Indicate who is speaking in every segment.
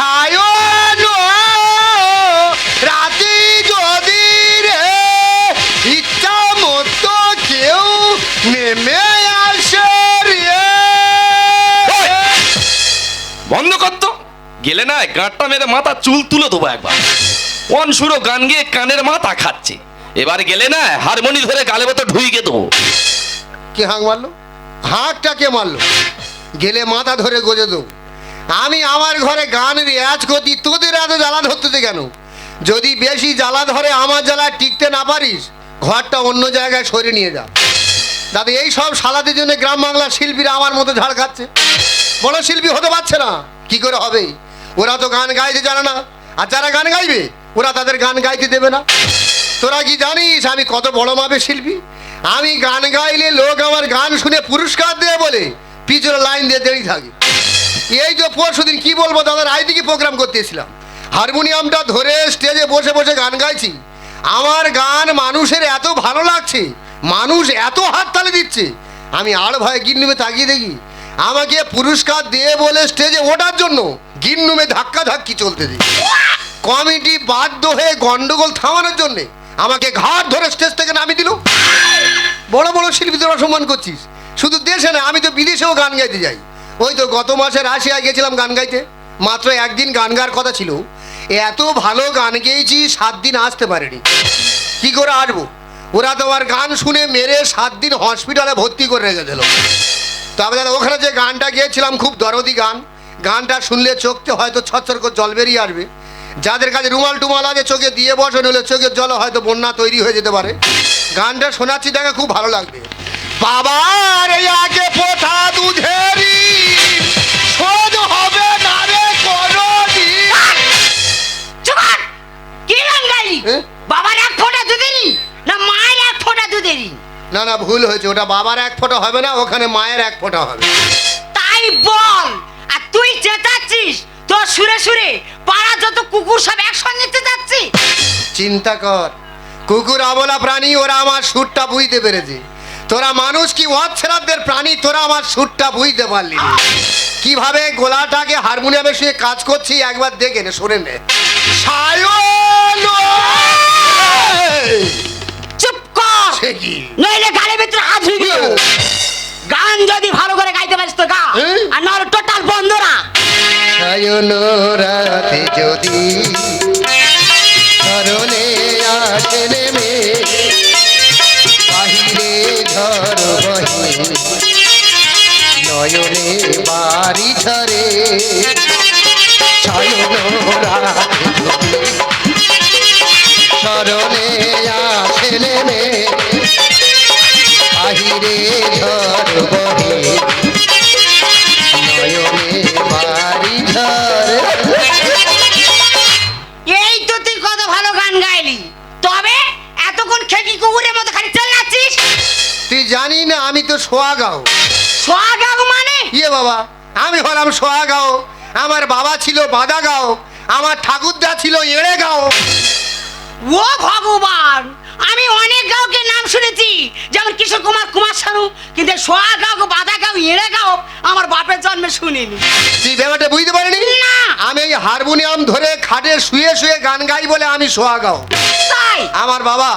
Speaker 1: সায়ন রাতি যদি রে ইচ্ছা মতো কেউ নেমে আসে রে।
Speaker 2: বন্ধ করতো গেলে না গাঁটটা মেরে মাথা চুল তুলে দেবো একবার। অনসুরো গান গিয়ে কানের মাথা খাচ্ছে। এবার গেলে না হারমোনি ধরে গালে মতো ঢুইকে দেবো।
Speaker 1: কে হাঁক মারলো? হাঁকটা কে মারলো? গেলে মাথা ধরে গজে দেবো। আমি আমার ঘরে গান রেয়াজ করছি তোদের এত জ্বালা ধরতেছে কেন? যদি বেশি জ্বালা ধরে আমার জ্বালায় টিকতে না পারিস, ঘরটা অন্য জায়গায় সরে নিয়ে যা। দাদা, এই সব সালাদের জন্য গ্রাম বাংলার শিল্পীরা আমার মতো ঝাড় খাচ্ছে। বড় শিল্পী হতে পারছে না। কি করে হবে? ওরা তো গান গাইতে জানে না। আর যারা গান গাইবে, ওরা তাদের গান গাইতে দেবে না। তোরা কি জানিস আমি কত বড় মাপের শিল্পী? আমি গান গাইলে লোক আমার গান শুনে পুরস্কার দেবে বলে পিছনে লাইন দিয়ে দেরি থাকে। এই তো পরশু দিন কি বলব দাদার আইদিকে প্রোগ্রাম করতেছিলাম। হারমোনিয়ামটা ধরে স্টেজে বসে বসে গান গাইছি। আমার গান মানুষের এত ভালো লাগছে, মানুষ এত হাততালি দিচ্ছে। আমি আর ভয়ে গিন্নুমে তাকিয়ে দেখি, আমাকে পুরস্কার দিয়ে বলে স্টেজে ওঠার জন্য গিন্নুমে ধাক্কা ধাক্কি চলতে দিই কমিটি বাধ্য হয়ে গন্ডগোল থামানোর জন্যে আমাকে ঘাট ধরে স্টেজ থেকে নামিয়ে দিল। বড় বড় শিল্পীদের অসম্মান করছিস। শুধু দেশে না, আমি তো বিদেশেও গান গাইতে যাই। ওই তো গত মাসে রাশিয়ায় গেছিলাম গান গাইতে। মাত্র একদিন গান গাওয়ার কথা ছিল। এত ভালো গান গেয়েছি, সাত দিন আসতে পারেনি। কি করে আসব? ওরা তো আমার গান শুনে মেরে সাত দিন হসপিটালে ভর্তি করে রেখে দিল তবে দাদা, ওখানে যে গানটা গিয়েছিলাম, খুব দরদি গান। গানটা শুনলে চোখতে হয়তো ছচ্ছর করে জল বেরিয়ে আসবে। যাদের কাছে রুমাল টুমাল আছে, চোখে দিয়ে বসে, নইলে চোখের জল হয়তো বন্যা তৈরি হয়ে যেতে পারে। গানটা শোনাচ্ছি, দেখে খুব ভালো লাগবে। বাবার আগে পোথা দুধেরি শোধ হবে না রে কোনোদিন।
Speaker 3: চুকার কি গান গাইলি বাবার এক ফোঁটা দুধেরই না মায়ের এক ফোঁটা দুধেরই?
Speaker 1: না না ভুল হয়েছে। ওটা বাবার এক ফোঁটা হবে না ওখানে মায়ের এক ফোঁটা হবে।
Speaker 3: তাই বল। আর তুই চেঁচাচ্ছিস তোর সুরে সুরে পাড়া যত কুকুর সব একসঙ্গে চেঁচাচ্ছি।
Speaker 1: চিন্তা কর। কুকুর অবলা প্রাণী ওরা আমার সুরটা বুঝতে পেরেছে। তোরা মানুষ কি অচ্ছেরাদের প্রাণী তোরা আমার সুরটা বুঝতে পারলি। কীভাবে গোলাটাকে হারমোনিয়ামের সঙ্গে কাজ করছি একবার দেখে নে শোনে নে!
Speaker 3: চুপ কর? নইলে গালের ভিতরে হাত ঢুকিয়ে দেবো। গান যদি ভালো করে গাইতে পারিস তো গা আর নাহলে টোটাল বন্ধ না
Speaker 1: সায়ন রাতে যদি ধরনে আসে ঝড় বহে। নয়নে বাড়ি ঝরে। সরলে আসলে বহে। সোয়াগাও।
Speaker 3: সোহাগাগ মানে?
Speaker 1: ইয়ে বাবা আমি হলাম সোয়াগাও। আমার বাবা ছিল বাদাগাঁও আমার ঠাকুরদা ছিল এড়ে গাও
Speaker 3: ও ভগবান আমি অনেক গাঁওকে নাম শুনেছি যেমন কিশোর কুমার কুমার শানু কিন্তু সোহাগাঁও বাদাগাঁও এড়ে গাঁও আমার বাপের জন্মে শুনিনি।
Speaker 1: তুই ব্যাপারটা বুঝতে পারিনি?
Speaker 3: না।
Speaker 1: আমি এই হারমোনিয়াম ধরে খাটে শুয়ে শুয়ে গান গাই বলে আমি সোয়াগাও।
Speaker 3: তাই?
Speaker 1: আমার বাবা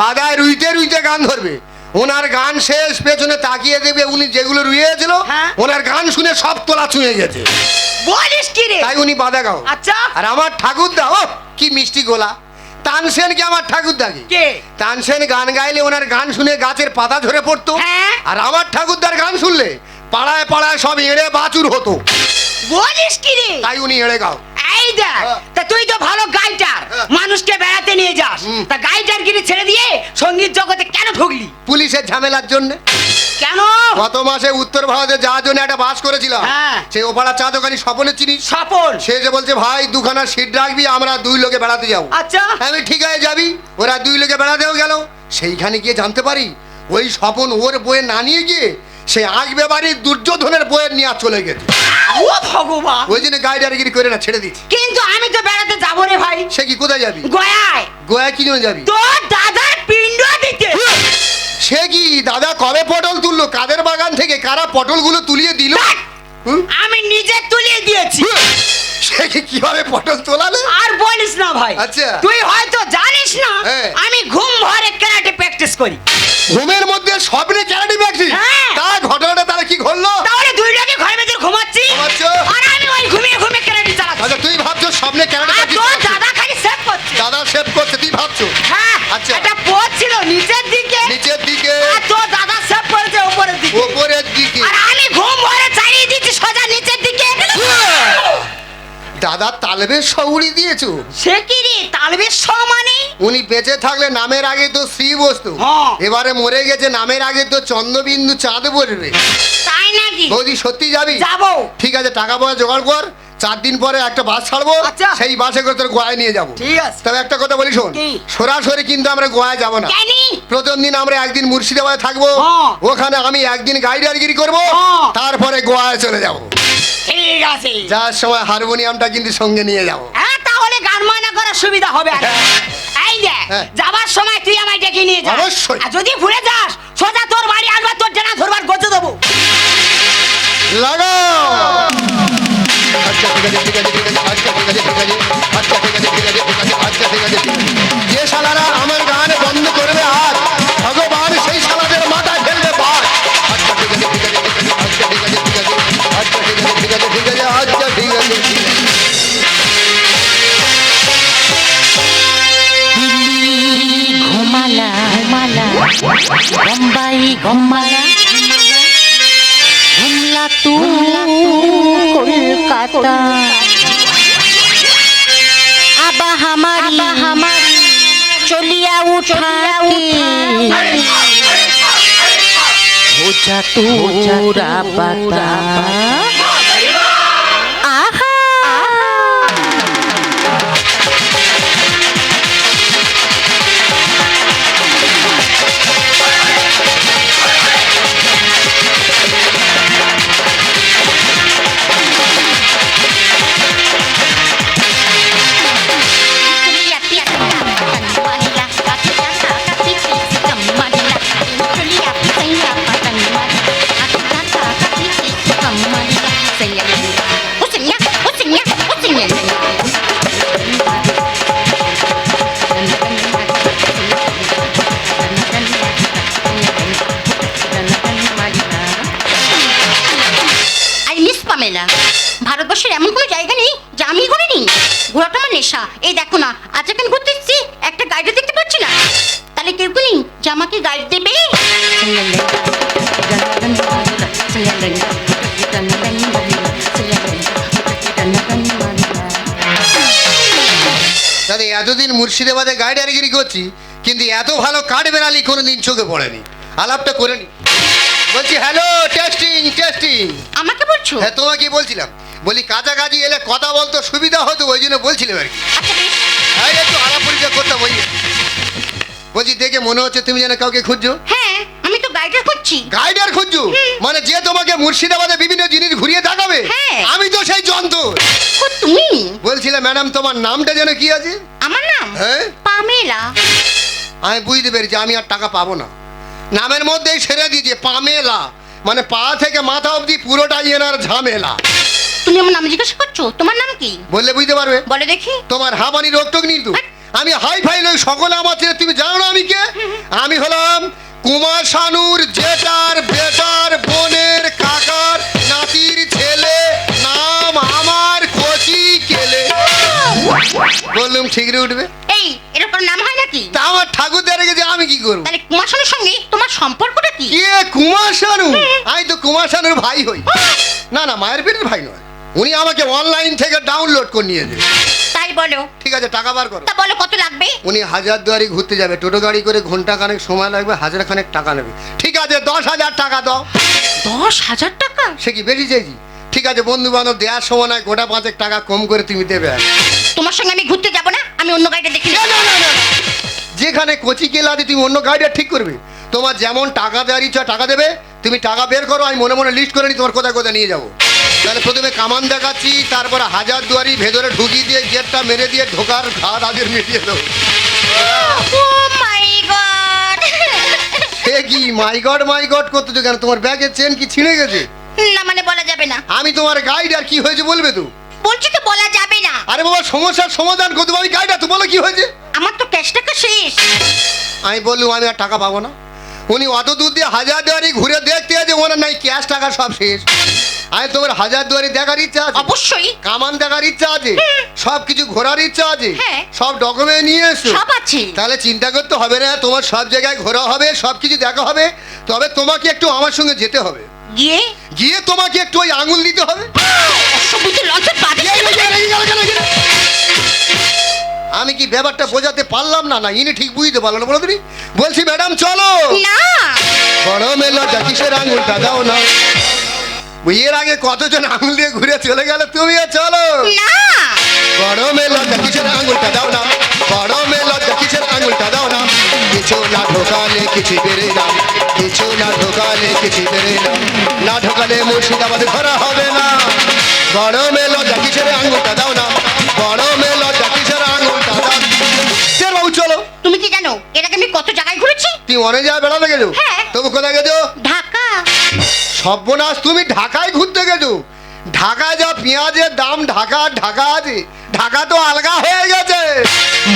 Speaker 1: বাদায় রুইতে রুইতে গান ধরবে। ওনার গান শেষ পেছনে তাকিয়ে দেবে উনি যেগুলো রুইয়েছিল
Speaker 3: হ্যাঁ।
Speaker 1: ওনার গান শুনে সব তোলা ছুঁয়ে গেছে।
Speaker 3: বলিস কি রে?
Speaker 1: তাই উনি বাদাগাও
Speaker 3: আচ্ছা।
Speaker 1: আর আমার ঠাকুরদা ও কি মিষ্টি গোলা। তানসেন কি আমার ঠাকুরদা কি?
Speaker 3: কে
Speaker 1: তানসেন গান গাইলে ওনার গান শুনে গাছের পাতা ঝরে পড়তো।
Speaker 3: হ্যাঁ।
Speaker 1: আর আমার ঠাকুরদার গান শুনলে পাড়ায় পাড়ায় সব এড়ে বাছুর হতো।
Speaker 3: বলিস কি রে?
Speaker 1: তাই উনি এড়ে গাও।
Speaker 3: এই দেখ
Speaker 1: হ্যাঁ।
Speaker 3: তা তুই তো ভালো গাইটার। মানুষকে বেড়াতে নিয়ে যাস। তা গাইটার গিরি ছেড়ে দিয়ে সংগীত জগতে ঢুকলি?
Speaker 1: পুলিশের ঝামেলার জন্য?
Speaker 3: কেন?
Speaker 1: গত মাসে উত্তর ভারতে যাওয়ার জন্য একটা বাস করেছিলাম
Speaker 3: হ্যাঁ।
Speaker 1: সে ওপাড়া চা দোকানি স্বপনে চিনি
Speaker 3: সফল
Speaker 1: সে যে বলছে ভাই দুখানা সিট রাখবি আমরা দুই লোকে বেড়াতে যাব।
Speaker 3: আচ্ছা।
Speaker 1: আমি ঠিক আছে যাবি। ওরা দুই লোকে বেড়াতেও গেল। সেইখানে গিয়ে জানতে পারি ওই স্বপন ওর বইয়ে না নিয়ে গিয়ে সে আগবে বাড়ির দুর্যোধনের বইয়ের নিয়ে চলে গেছে।
Speaker 3: ও ভগবান!
Speaker 1: ওই জন্য গাইডারিগিরি করে না ছেড়ে দিচ্ছি
Speaker 3: কিন্তু আমি তো বেড়াতে যাব রে ভাই।
Speaker 1: সে কি কোথায় যাবি?
Speaker 3: গয়ায়।
Speaker 1: গোয়া কি জন্য যাবি?
Speaker 3: তোর দাদার পিণ্ড দিতে।
Speaker 1: সে কি দাদা কবে পটল তুললো? কাদের বাগান থেকে কারা পটলগুলো তুলিয়ে দিল?
Speaker 3: আমি নিজে তুলিয়ে দিয়েছি।
Speaker 1: সে কি কীভাবে পটল তোলালে?
Speaker 3: আর বলিস না ভাই
Speaker 1: আচ্ছা।
Speaker 3: তুই হয়তো জানিস না
Speaker 1: হ্যাঁ।
Speaker 3: আমি ঘুম ভরে ক্যারাটে প্র্যাকটিস করি।
Speaker 1: ঘুমের মধ্যে স্বপ্নে চ্যারিটি ব্যাগছি
Speaker 3: হ্যাঁ।
Speaker 1: তার ঘটনাটা তারা কি ঘটলো
Speaker 3: তাহলে দুই লোকে ঘরের ভেতর ঘুমাচ্ছি
Speaker 1: ঘুমাচ্ছ?
Speaker 3: আর আমি ওই ঘুমিয়ে ঘুমিয়ে ক্যারাটে চালাচ্ছি
Speaker 1: আচ্ছা তুই স্বপ্নে চ্যারিটি
Speaker 3: আর তোর দাদা খালি সেভ করছে।
Speaker 1: দাদা সেভ করছে তুই ভাবছ?
Speaker 3: হ্যাঁ
Speaker 1: আচ্ছা।
Speaker 3: একটা পোজ ছিল নিচের দিকে।
Speaker 1: নিচের দিকে।
Speaker 3: আর তোর দাদা সেভ করেছে উপরের দিকে।
Speaker 1: উপরের দিকে।
Speaker 3: আর আমি ঘুম ভরে চালিয়ে দিচ্ছি সোজা নিচের দিকে।
Speaker 1: দাদা তালবের সৌরি দিয়েছ?
Speaker 3: সে কি রে? তালবের সমানে
Speaker 1: উনি বেঁচে থাকলে নামের আগে তো শ্রী বস্তু।
Speaker 3: হ্যাঁ।
Speaker 1: এবারে মরে গেছে নামের আগে তো চন্দ্রবিন্দু চাঁদ পড়বে
Speaker 3: তাই নাকি?
Speaker 1: বৌদি সত্যি যাবি?
Speaker 3: যাব।
Speaker 1: ঠিক আছে টাকা পয়সা জোগাড় কর। চার দিন পরে একটা বাস ছাড়বো
Speaker 3: আচ্ছা।
Speaker 1: সেই বাসে করে তোর গোয়ায় নিয়ে যাব।
Speaker 3: ঠিক আছে।
Speaker 1: তবে একটা কথা বলি শোন সরাসরি কিন্তু আমরা গোয়ায় যাব না। প্রথম দিন আমরা একদিন মুর্শিদাবাদে থাকব
Speaker 3: হ্যাঁ।
Speaker 1: ওখানে আমি একদিন গাইডারগিরি করব
Speaker 3: হ্যাঁ।
Speaker 1: তারপরে গোয়ায় চলে যাব।
Speaker 3: ঠিক আছে।
Speaker 1: যাওয়ার সময় হারমোনিয়ামটা কিন্তু সঙ্গে নিয়ে যাব।
Speaker 3: হ্যাঁ তাহলে গান মানা করার সুবিধা হবে আর এই
Speaker 1: হ্যাঁ।
Speaker 3: যাবার সময় তুই আমায় ডেকে নিয়ে যা।
Speaker 1: অবশ্যই।
Speaker 3: আর যদি ভুলে যাস সোজা তোর বাড়ি আসবা তোর জানা ধরবার গজে দেবো।
Speaker 1: লাগাও! যে শালারা আমার গান বন্ধ করবে আজ, ভগবান সেই শালাদের মাথায় ফেলবে পার। আচ্ছা ঠিক আছে ঠিক আছে আচ্ছা ঠিক আছে ঠিক আছে
Speaker 4: কলকাতা আবা হামারি। হামারি। চলিয়া উঠা উঠা তোরা বাতা নেশা। এই দেখো না আজ এখানে ঘুরতে এসেছি একটা গাইড দেখতে পাচ্ছি না। তাহলে কেউ কি নেই যে আমাকে গাইড দেবে।
Speaker 1: দাদা এতদিন মুর্শিদাবাদে গাইডারগিরি করছি কিন্তু এত ভালো কাঠ বেড়ালি কোনোদিন চোখে পড়েনি। আলাপটা করে নি। বলছি হ্যালো টেস্টিং টেস্টিং
Speaker 4: আমাকে বলছো?
Speaker 1: হ্যাঁ তোমাকে বলছিলাম। বলি কাছাকাছি এলে কথা বলতো সুবিধা হতো ওই জন্য বলছিলাম আর কি।
Speaker 4: আচ্ছা
Speaker 1: হ্যাঁ একটু আলাপ পরিচয় করতাম ওই বলছি দেখে মনে হচ্ছে তুমি যেন কাউকে খুঁজছো।
Speaker 4: হ্যাঁ আমি তো গাইডার করছি
Speaker 1: গাইডার খুঁজছো? মানে যে তোমাকে মুর্শিদাবাদে বিভিন্ন জিনিস ঘুরিয়ে দেখাবে
Speaker 4: হ্যাঁ।
Speaker 1: আমি তো সেই যন্ত্র
Speaker 4: তুমি?
Speaker 1: বলছিলাম ম্যাডাম তোমার নামটা যেন কি আছে?
Speaker 4: আমার নাম?
Speaker 1: হ্যাঁ।
Speaker 4: পামেলা।
Speaker 1: আমি বুঝতে পেরেছি আমি আর টাকা পাবো না। নামের মধ্যেই সেরে দিয়েছে পামেলা। মানে পা থেকে মাথা অবধি পুরোটাই এনার ঝামেলা।
Speaker 4: তুমি আমার নাম জিজ্ঞাসা করছ? তোমার নাম কি?
Speaker 1: বললে বুঝতে পারবে।
Speaker 4: বলে দেখি।
Speaker 1: তোমার হাবানি রোগ টোক কিন্তু আমি হাই ফাই নই সকলে আমার তুমি জানো না আমি কে? আমি হলাম কুমার শানুর জেঠার বেটার বোনের কাকার নাতির ছেলে। নাম আমার কচি কেলে। বললাম ঠিক রে উঠবে।
Speaker 4: এই এরকম নাম হয় নাকি?
Speaker 1: তা আমার ঠাকুর দেখে গেছে আমি কি করব?
Speaker 4: তাহলে কুমার শানুর সঙ্গে তোমার সম্পর্কটা কি?
Speaker 1: কে কুমার শানু? আমি তো কুমার শানুর ভাই হই। না না মায়ের পেটের ভাই নয়। উনি আমাকে অনলাইন থেকে ডাউনলোড করে নিয়েছে
Speaker 4: তাই বলো।
Speaker 1: ঠিক আছে টাকা বার করো।
Speaker 4: তা বলো কত লাগবে?
Speaker 1: উনি হাজার দুয়ারি ঘুরতে যাবে টোটো গাড়ি করে ঘণ্টা খানেক সময় লাগবে হাজার খানেক টাকা নেবে। ঠিক আছে দশ হাজার টাকা দাও।
Speaker 4: দশ হাজার টাকা?
Speaker 1: সে কি বেশি চাইছি ঠিক আছে বন্ধু বান্ধব দেওয়ার সময় নয় গোটা পাঁচেক টাকা কম করে তুমি দেবে।
Speaker 4: তোমার সঙ্গে আমি ঘুরতে যাব না আমি অন্য গাড়িটা দেখি
Speaker 1: না, না, না, না, না। যেখানে কচি কেলা আছে তুমি অন্য গাড়িটা ঠিক করবে। তোমার যেমন টাকা দেওয়ার ইচ্ছা টাকা দেবে তুমি টাকা বের করো আমি মনে মনে লিস্ট করে নি তোমার কোথায় কোথায় নিয়ে যাব। তাহলে প্রথমে কামান দেখাচ্ছি তারপরে হাজার দুয়ারি ভেতরে ঢুকিয়ে দিয়ে গেটটা মেরে দিয়ে ঢোকার ঘাট আদের মিটিয়ে দেবো। সে কি মাই গড মাই গড করতেছো কেন? তোমার ব্যাগের চেন কি ছিঁড়ে গেছে?
Speaker 4: না মানে বলা যাবে না।
Speaker 1: আমি তোমার গাইড আর কি হয়েছে বলবে তো?
Speaker 4: বলছি তো বলা যাবে না।
Speaker 1: আরে বাবা সমস্যার সমাধান করতে আমি গাড়িটা তো বলো কি হয়েছে?
Speaker 4: আমার তো ক্যাশ টাকা শেষ।
Speaker 1: আমি বললুম আমি আর টাকা পাবো না। উনি অত দূর দিয়ে হাজার দুয়ারি ঘুরে দেখতে আছে ওনার নাই ক্যাশ টাকা সব শেষ আমি তোমার হাজার দুয়ারি দেখার ইচ্ছা আছে
Speaker 4: অবশ্যই
Speaker 1: কামান দেখার ইচ্ছা আছে সব কিছু ঘোরার ইচ্ছা আছে
Speaker 4: হ্যাঁ।
Speaker 1: সব ডকুমেন্ট নিয়ে এসো
Speaker 4: সব আছে
Speaker 1: তাহলে চিন্তা করতে হবে না তোমার সব জায়গায় ঘোরা হবে সব কিছু দেখা হবে তবে তোমাকে একটু আমার সঙ্গে যেতে হবে
Speaker 4: গিয়ে
Speaker 1: গিয়ে তোমাকে একটু ওই আঙুল দিতে হবে
Speaker 4: অসভ্য লঞ্চের বাজে
Speaker 1: আমি কি ব্যাপারটা বোঝাতে পারলাম না? না ইনি ঠিক বুঝতে পারল না। বলো তুমি। বলছি ম্যাডাম চলো।
Speaker 4: না।
Speaker 1: বড় মেলো কিসের আঙুলটা দাও না। এর আগে কতজন আঙুল দিয়ে ঘুরে চলে গেল তুমিও চলো।
Speaker 4: না।
Speaker 1: বড় মেলো কিসের আঙুলটা দাও না। বড় মেলো কিসের আঙুলটা দাও না। কিছু না ঢোকালে কিছু বেড়ে না। কিছু না ঢোকালে কিছু বেড়ে না। না ঢোকালে মুর্শিদাবাদ ধরা হবে না। বড় মেলো কিসের আঙুলটা দাও না। বড় মেলো
Speaker 4: তুমি কি জানো এর আগে আমি কত জায়গায় ঘুরেছি?
Speaker 1: তুমি অনেক জায়গায় বেড়াতে গেছো।
Speaker 4: হ্যাঁ।
Speaker 1: তবু কোথায় গেছো?
Speaker 4: ঢাকা।
Speaker 1: সর্বনাশ তুমি ঢাকায় ঘুরতে গেছো। ঢাকায় যা পেঁয়াজের দাম ঢাকা ঢাকা আছে। ঢাকা তো আলগা হয়ে গেছে।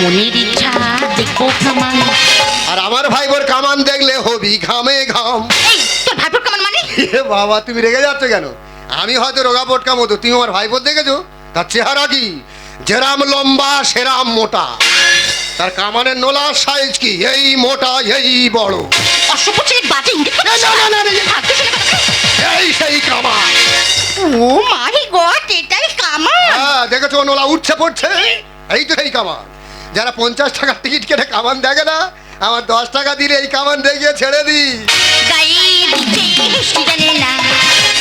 Speaker 4: মনের ইচ্ছা দেখব কামান।
Speaker 1: আর আমার ভাই বোর কামান দেখলে হবি ঘামে ঘাম।
Speaker 4: এই তোর ভাইপোর কামান মানে?
Speaker 1: এ বাবা তুমি রেগে যাচ্ছ কেন? আমি হয়তো রোগা পটকা মতো। তুমি আমার ভাই বোন দেখেছ? তার চেহারা কি? যেরাম লম্বা সেরাম মোটা। তার কামানের নোলার সাইজ কি? এই মোটা এই বড়।
Speaker 4: অসভ্য ছেলে বাজে।
Speaker 1: না, না, না, না। এই সেই কামান
Speaker 4: ও মাই গড এটাই কামান
Speaker 1: হ্যাঁ দেখেছ নোলা উঠছে পড়ছে? এই তো এই কামান যারা পঞ্চাশ টাকার টিকিট কেটে কামান দেখে না আমার দশ টাকা দিলে এই কামান দেখিয়ে ছেড়ে দিই।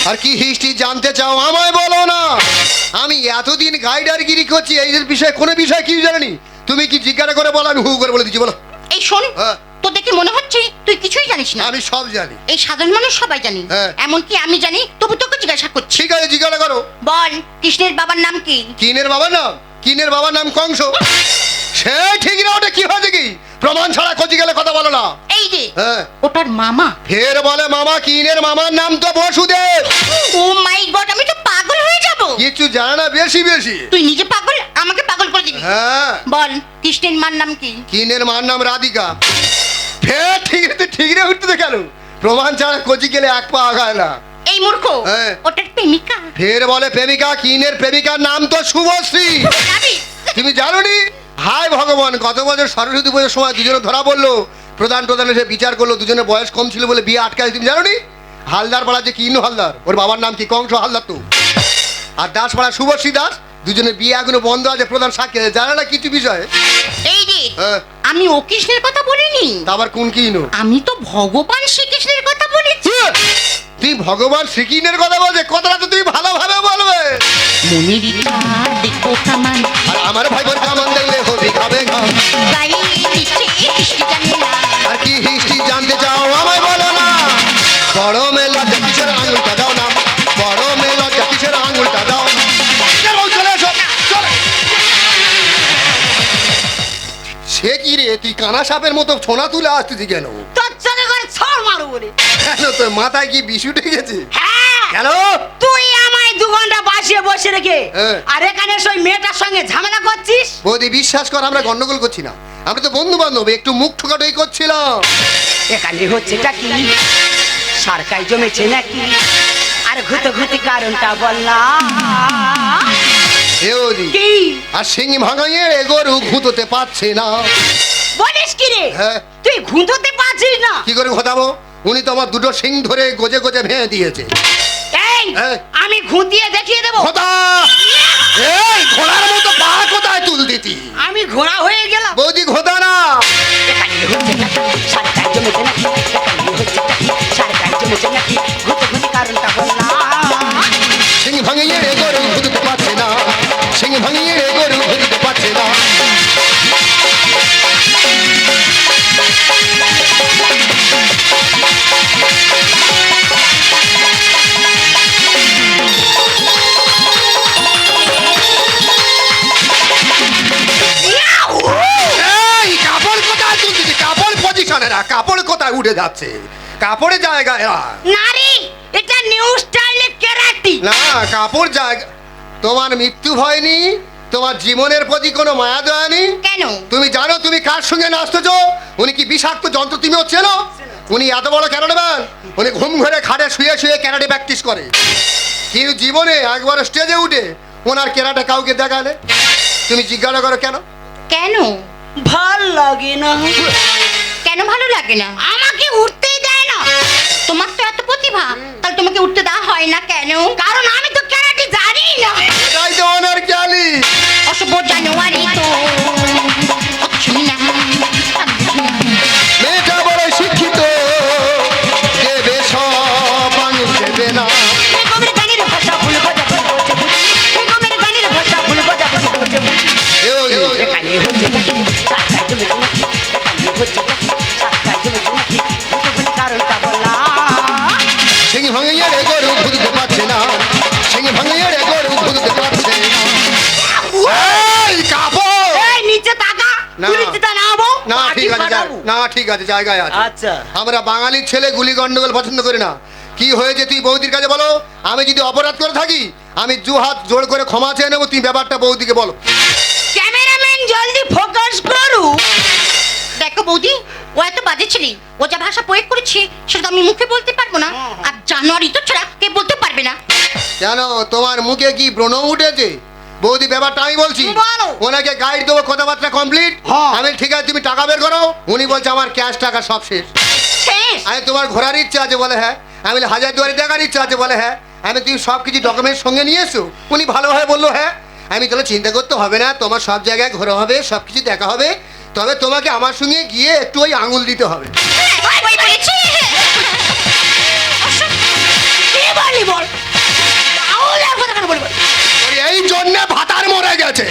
Speaker 1: আর কি হিস্ট্রি জানতে চাও আমায় বলো না। আমি এতদিন গাইডারগিরি করছি এই বিষয়ে কোনো বিষয় কি জানি? তুমি কি জিজ্ঞাসা করে বলো? আমি হু করে বলে দিচ্ছি বলো।
Speaker 4: এই শোন
Speaker 1: হ্যাঁ।
Speaker 4: তোর দেখে মনে হচ্ছে? তুই কিছুই জানিস না।
Speaker 1: আমি সব জানি।
Speaker 4: এই সাধারণ মানুষ সবাই জানি।
Speaker 1: হ্যাঁ।
Speaker 4: এমনকি আমি জানি তবু তোকে জিজ্ঞাসা করছি।
Speaker 1: ঠিক আছে জিজ্ঞাসা করো।
Speaker 4: বল কৃষ্ণের বাবার নাম কি?
Speaker 1: কিনের বাবার নাম? কিনের বাবার নাম কংস। সে ঠিক না ওটা কি হয়েছে কি? প্রমাণ ছাড়া খোঁজি গেলে কথা বলো না।
Speaker 4: এই যে
Speaker 1: হ্যাঁ।
Speaker 4: ওটার মামা।
Speaker 1: ফের বলে মামা কিনের মামার নাম তো বসুদেব।
Speaker 4: ও মাই গড আমি তো পাগল হয়ে যাব।
Speaker 1: কিছু জানে বেশি বেশি।
Speaker 4: তুই নিজে পাগল আমাকে পাগল করে দিবি
Speaker 1: হ্যাঁ।
Speaker 4: বল কৃষ্ণের মার নাম কি?
Speaker 1: কিনের মার নাম রাধিকা। ফের ঠিক রে ঠিক রে উঠতে কেন? প্রমাণ ছাড়া কোচি গেলে এক পা আগায় না।
Speaker 4: এই মূর্খ
Speaker 1: হ্যাঁ।
Speaker 4: ওটার প্রেমিকা।
Speaker 1: ফের বলে প্রেমিকা কিনের প্রেমিকার নাম তো শুভশ্রী। তুমি জানো নি হায় ভগবান গত বছর সরস্বতী পুজোর সময় দুজনে ধরা পড়ল। প্রধান প্রধান এসে বিচার করল দুজনের বয়স কম ছিল বলে বিয়ে আটকায় তুমি জানো নি হালদার পাড়া যে কিনু হালদার ওর বাবার নাম কি? কংস হালদার তো। আর দাস পাড়া শুভশ্রী দাস? দুজনের বিয়ে এখনও বন্ধ আছে প্রধান সাক্ষী আছে। জানে না কিছু বিষয়ে
Speaker 4: এই রে
Speaker 1: হ্যাঁ,
Speaker 4: আমি ও কৃষ্ণের কথা বলিনি।
Speaker 1: তা আবার কোন কিনু
Speaker 4: আমি তো ভগবান শ্রীকৃষ্ণের কথা বলেছি।
Speaker 1: তুই ভগবান শ্রীকৃষ্ণের কথা বলছে কথাটা তো তুমি ভালোভাবে বলবে।
Speaker 4: মনের ইচ্ছা দেখব কামান
Speaker 1: আর আমার ভাই বোন কামান দেখলে হবি খাবে ঘাম
Speaker 4: গায়ে দিচ্ছে হিস্ট্রি জানে না।
Speaker 1: আর কি হিস্ট্রি জানতে চাও আমায় বলো না। বড় মেলা তুই কানা সাপের মতো ছোনা তুলে আসতেছি কেন?
Speaker 3: তোর করে ছড় মারু বলে।
Speaker 1: কেন তোর মাথায় কি বিষ উঠে গেছে?
Speaker 3: হ্যাঁ।
Speaker 1: কেন?
Speaker 3: তুই আমায় দু ঘণ্টা বাসিয়ে বসে রেখে
Speaker 1: হ্যাঁ।
Speaker 3: আর এখানে এসে ওই মেয়েটার সঙ্গে ঝামেলা করছিস?
Speaker 1: বৌদি বিশ্বাস কর আমরা গন্ডগোল করছি না। আমরা তো বন্ধু বান্ধব একটু মুখ ঠোকাটাই করছিলাম।
Speaker 3: এখানে হচ্ছেটা কি? সরকার জমেছে নাকি? আর ঘুতে ঘুতে কারণটা বললাম।
Speaker 1: আর সিং ভাঙাইয়ে এ গরু ঘুঁতোতে পারছে না।
Speaker 3: বলিস কি রে?
Speaker 1: হ্যাঁ।
Speaker 3: তুই ঘুঁতোতে পারছিস না।
Speaker 1: কি করে ঘোদাবো? উনি তো আমার দুটো সিং ধরে গজে গজে ভেঙে দিয়েছে।
Speaker 3: এই
Speaker 1: হ্যাঁ।
Speaker 3: আমি ঘুঁতিয়ে দেখিয়ে দেবো।
Speaker 1: খোদা এই ঘোড়ার মতো পা কোথায় তুল দিতি
Speaker 3: আমি ঘোড়া হয়ে গেলাম।
Speaker 1: বৌদি ঘোদা উঠে যাচ্ছে। কাপড়ে জায়গায় রাখ।
Speaker 3: নারী এটা নিউ স্টাইলে কেরাটি
Speaker 1: না কাপড় জায়গা তোমার মৃত্যু হয়নি তোমার জীবনের প্রতি কোনো মায়া দয়া নেই।
Speaker 4: কেন?
Speaker 1: তুমি জানো তুমি কার সঙ্গে নাচতেছো? উনি কি বিষাক্ত যন্ত্র তুমিও চেনো? উনি এত বড় ক্যারাটে ম্যান। উনি ঘুম ঘরে খাটে শুয়ে শুয়ে ক্যারাটে প্র্যাকটিস করে। কিন্তু জীবনে একবার স্টেজে উঠে ওনার কেরাটে কাউকে দেখালে? তুমি জিজ্ঞাসা করো কেন?
Speaker 4: কেন?
Speaker 3: ভালো লাগে না।
Speaker 4: কেন ভালো লাগে না?
Speaker 3: আমাকে উঠতেই দেয় না।
Speaker 4: তোমার তো এত প্রতিভা তাহলে তোমাকে উঠতে দেওয়া হয় না কেন?
Speaker 3: কারণ আমি তো ক্যারাটে জানি না।
Speaker 1: এটাই তো ওনার ক্যালি।
Speaker 4: অসভ্য জানুয়ারি তো।
Speaker 1: জায়গায় আছে।
Speaker 3: আচ্ছা।
Speaker 1: আমরা বাঙালির ছেলে গুলি গন্ডগোল পছন্দ করি না। কি হয়েছে তুই বৌদির কাছে বলো? আমি যদি অপরাধ করে থাকি আমি দু হাত জোড় করে ক্ষমা চেয়ে নেব তুই ব্যাপারটা বৌদিকে বলো।
Speaker 3: ক্যামেরাম্যান জলদি ফোকাস করু।
Speaker 4: দেখো বৌদি ও এত বাজে ছেলে ও যা ভাষা প্রয়োগ করেছে সেটা তো আমি মুখে বলতে পারব না। আর জানুয়ারি তো ছাড়া কে বলতে পারবে না।
Speaker 1: কেন? তোমার মুখে কি ব্রণ উঠেছে? বৌদি ব্যাপারটা আমি বলছি।
Speaker 3: বলো।
Speaker 1: ওনাকে গাইড দেবো কথাবার্তা কমপ্লিট
Speaker 3: হ্যাঁ।
Speaker 1: আমি ঠিক আছে তুমি টাকা বের করো। উনি বলছে আমার ক্যাশ টাকা সব শেষ। আমি তোমার ঘোরার ইচ্ছা আছে বলে হ্যাঁ। আমি হাজার দুয়ারি দেখার ইচ্ছা আছে বলে হ্যাঁ। আমি তুমি সব কিছু ডকুমেন্ট সঙ্গে নিয়ে এসো। উনি ভালোভাবে বলল হ্যাঁ। আমি তাহলে চিন্তা করতে হবে না তোমার সব জায়গায় ঘোরা হবে সব কিছু দেখা হবে। তবে তোমাকে আমার সঙ্গে গিয়ে একটু ওই আঙুল দিতে হবে। জন্যে ভাতার মরে গেছে।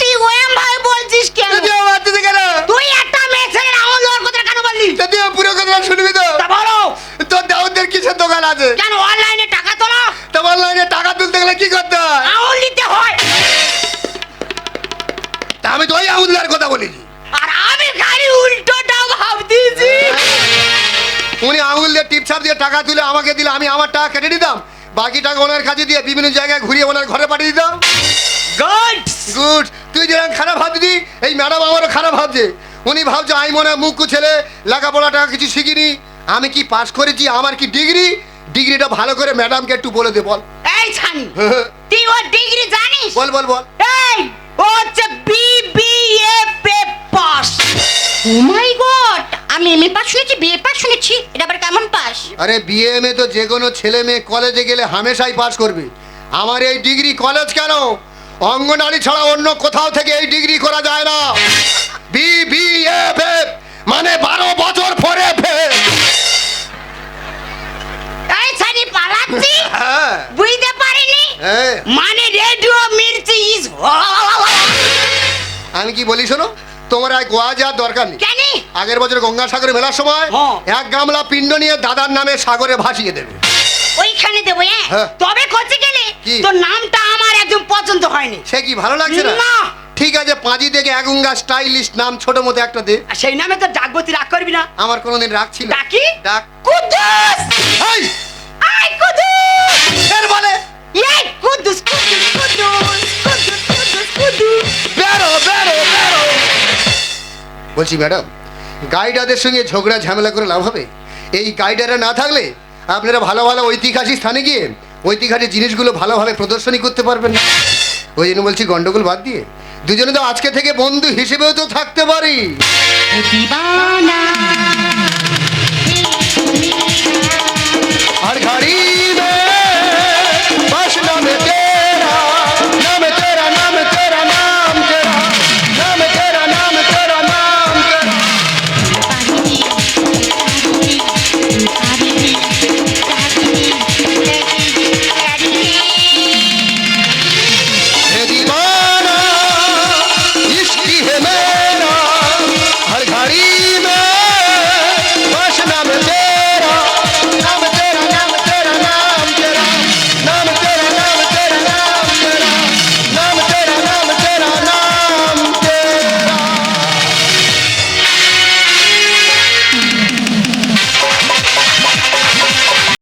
Speaker 3: তুই ওএম ভাই বলছিস কেন?
Speaker 1: আমার দিতে গেলে
Speaker 3: তুই একটা মেয়ে আউল দেওয়ার কথা কেন বললি?
Speaker 1: আমার পুরো কথা শুনবি তো।
Speaker 3: তা বলো।
Speaker 1: তোর দাউদের কিসের দোকান আছে?
Speaker 3: কেন অনলাইনে টাকা তোলো?
Speaker 1: তোমার লাইনে টাকা তুলতে গেলে কি করতে হয়?
Speaker 3: আউল দিতে হয়।
Speaker 1: তা আমি তো ওই কথা বলিনি।
Speaker 3: আর আমি গাড়ি উল্টোটা ভাবতেছি
Speaker 1: উনি আঙুল দিয়ে টিপছাপ দিয়ে টাকা তুলে আমাকে দিলে আমি আমার টাকা কেটে দিতাম বাকি টাকা ওনার কাছে দিয়ে বিভিন্ন জায়গায় ঘুরিয়ে ওনার ঘরে পাঠিয়ে দিতাম।
Speaker 3: গুড
Speaker 1: গুড তুই যেরকম খারাপ ভাবছি এই ম্যাডাম আমারও খারাপ ভাবছে। উনি ভাবছে আমি মনে হয় মুখ্য ছেলে লেখাপড়া টাকা কিছু শিখিনি। আমি কি পাস করেছি আমার কি ডিগ্রি? ডিগ্রিটা ভালো করে ম্যাডামকে একটু বলে দে বল।
Speaker 3: এই ছানি তুই ওর ডিগ্রি জানিস?
Speaker 1: বল বল বল।
Speaker 3: এই ও হচ্ছে BBA pass
Speaker 4: O my god আমি এমএ পাস শুনেছি বিএ পাস শুনেছি এটা আবার কেমন পাস
Speaker 1: আরে বিএ এম এ তো যে কোনো ছেলে মেয়ে কলেজে গেলে হামেশাই পাস করবে। আমার এই ডিগ্রি কলেজ কেন? অঙ্গনারী ছাড়া অন্য কোথাও থেকে এই ডিগ্রি করা যায় না। বি বি এফ এফ মানে বারো বছর পরে ফের
Speaker 3: এই ছানি পালাচ্ছি?
Speaker 1: হ্যাঁ।
Speaker 3: বুঝতে পারিনি?
Speaker 1: হ্যাঁ
Speaker 3: মানে রেডিও মির্চি ইজ
Speaker 1: আমি কি বলি শোনো? তোমার আর গোয়া যাওয়ার দরকার নেই।
Speaker 3: কেন
Speaker 1: আগের বছর গঙ্গাসাগরে মেলার সময়
Speaker 3: হ্যাঁ।
Speaker 1: এক গামলা পিণ্ড নিয়ে দাদার নামে সাগরে ভাসিয়ে দেবে।
Speaker 3: ওইখানে দেবো হ্যাঁ?
Speaker 1: হ্যাঁ।
Speaker 3: তবে করতে গেলে? তোর নামটা আমার একদম পছন্দ হয়নি।
Speaker 1: সে কি ভালো লাগছে না। ঠিক আছে পাঁজি থেকে এগুঙ্গা স্টাইলিশ নাম ছোট মতো একটা দে।
Speaker 3: আর সেই নামে তো ডাকবো তুই রাগ করবি না।
Speaker 1: আমার কোনোদিন রাগ ছিল
Speaker 3: ডাকি
Speaker 1: ডাক।
Speaker 3: কুদ্দুস!
Speaker 1: এই,
Speaker 3: আই কুদ্দুস!
Speaker 1: ফের বলে
Speaker 3: এই কুদ্দুস কুদ্দুস কুদ্দুস কুদ্দুস কুদ্দুস কুদ্দুস।
Speaker 1: বেরো বেরো বেরো। বলছি ম্যাডাম গাইডারদের সঙ্গে ঝগড়া ঝামেলা করে লাভ হবে? এই গাইডাররা না থাকলে আপনারা ভালো ভালো ঐতিহাসিক স্থানে গিয়ে ঐতিহাসিক জিনিসগুলো ভালোভাবে প্রদর্শনী করতে পারবেন না। ওই জন্য বলছি গন্ডগোল বাদ দিয়ে দুজনে তো আজকে থেকে বন্ধু হিসেবেও তো থাকতে পারি। আর মে